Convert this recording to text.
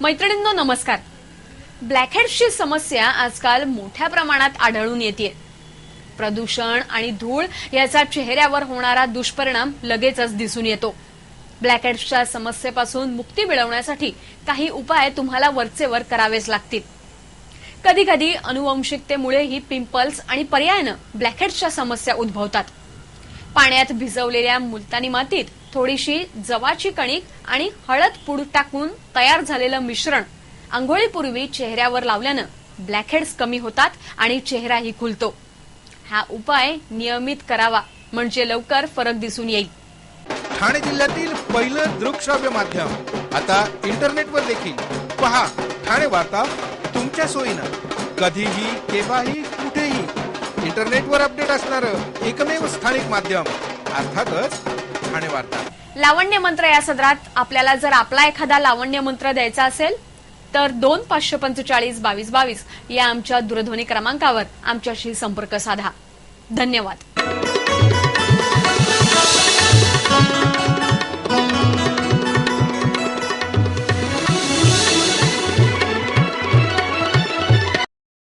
मैत्रिणींनो नमस्कार. ब्लॅकहेड्सची समस्या आजकाल मोठ्या प्रमाणात आढळून येते प्रदूषण आणि धूळ याचा चेहऱ्यावर होणारा दुष्परिणाम लगेचच दिसून येतो. ब्लॅकहेड्सच्या समस्येपासून मुक्ती मिळवण्यासाठी काही उपाय तुम्हाला वरचेवर करावेच लागतील. कधी कधी अनुवंशिकतेमुळेही पिंपल्स आणि पर्यायानं ब्लॅकहेड्सच्या समस्या उद्भवतात. पाण्यात भिजवलेल्या मुलतानी मातीत थोडीशी जवाची कणिक आणि हळद पूड टाकून तयार झालेलं मिश्रण आंघोळीपूर्वी चेहऱ्यावर लावल्यानं ब्लॅकहेड्स कमी होतात आणि चेहराही खुलतो. हा उपाय नियमित करावा म्हणजे लवकर फरक दिसून येईल. ठाणे जिल्ह्यातील पहिलं दृकश्राव्य माध्यम. आता इंटरनेटवर देखील. पहा ठाणे वार्ता तुमच्या सोयीनं. कधीही केव्हाही इंटरनेटवर अपडेट असणारं एकमेव स्थानिक माध्यम. अर्थातच ठाणे वार्ता लावण्य मंत्र या सदरात आपल्याला जर आपला एखादा लावण्य मंत्र द्यायचा असेल तर दोन पाचशे पंचेचाळीस बावीस बावीस या आमच्या दूरध्वनी क्रमांकावर आमच्याशी संपर्क साधा. धन्यवाद.